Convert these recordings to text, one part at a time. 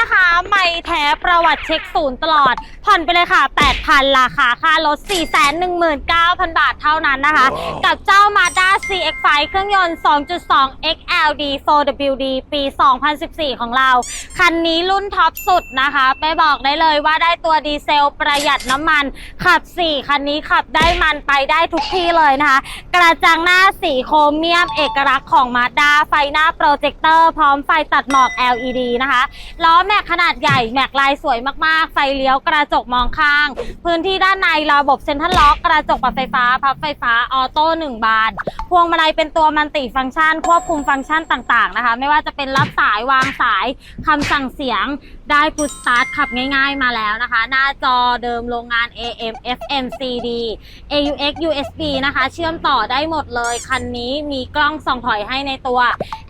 นะคะไม่แท้ประวัติเช็คศูนย์ตลอด ผ่อนไปเลยค่ะ 8,000 ราคาค่ารถ 419,000 บาทเท่านั้นนะคะ กับเจ้า Mazda CX-5 เครื่องยนต์ 2.2 XLD 4WD ปี 2014 ของเรา คันนี้รุ่นท็อปสุดนะคะไปบอกได้เลยว่าได้ตัวดีเซลประหยัดน้ำมัน ขับ 4 คันนี้ขับได้มันไปได้ทุกที่เลยนะคะ กระจังหน้าสีโครเมียมเอกลักษณ์ของ Mazda ไฟหน้าโปรเจคเตอร์พร้อมไฟตัดหมอก LED นะคะล้อแม็กขนาดใหญ่แม็กลายสวยมากๆ ไฟเลี้ยวกระจกมองข้าง พื้นที่ด้านในระบบเซ็นทรัลล็อกกระจกปรับไฟฟ้า พับไฟฟ้าออโต้หนึ่งบานพวงมาลัยเป็นตัวมันติฟังก์ชัน ควบคุมฟังก์ชันต่างๆนะคะ ไม่ว่าจะเป็นรับสายวางสายคำสั่งเสียงได้พุชสตาร์ทขับง่ายๆมาแล้วนะคะ หน้าจอเดิมโรงงาน AM FM CD AUX USB นะคะ เชื่อมต่อได้หมดเลย คันนี้มีกล้องส่องถอยให้ในตัว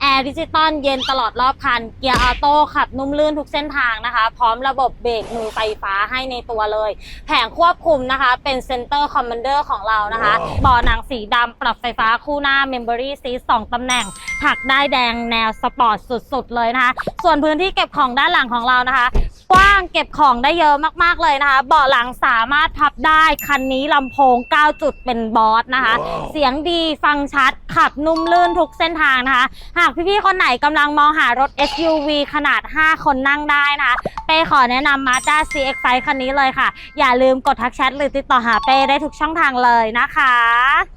แอร์ดิจิตอลเย็นตลอดรอบคัน เกียร์ออโต้ขับนุ่มลื่นทุกเส้นทางนะคะ พร้อมระบบเบรกมือไฟฟ้าให้ในตัวเลย แผงควบคุมนะคะ เป็นเซนเตอร์คอมมานเดอร์ของเรานะคะเบาะหนังสีดำปรับไฟฟ้าคู่หน้า Memory Seat 2ตำแหน่ง ถักได้แดงแนวสปอร์ตสุดๆเลยนะคะ ส่วนพื้นที่เก็บของด้านหลังของเรานะคะ กว้างเก็บของได้เยอะมากๆเลยนะคะ เบาะหลังสามารถพับได้คันนี้ลำโพง 9 จุดเป็นบอสนะคะเสียงดีฟังชัด ขับนุ่มลื่นทุกเส้นทางนะคะ หากพี่ๆ คนไหนกำลังมองหารถ SUV ขนาด 5 คนนั่งได้นะคะ เป้ขอแนะนำ Mazda CX-5 คันนี้เลยค่ะ อย่าลืมกดทักแชทหรือติดต่อหาเป้ได้ทุกช่องทางเลยนะคะ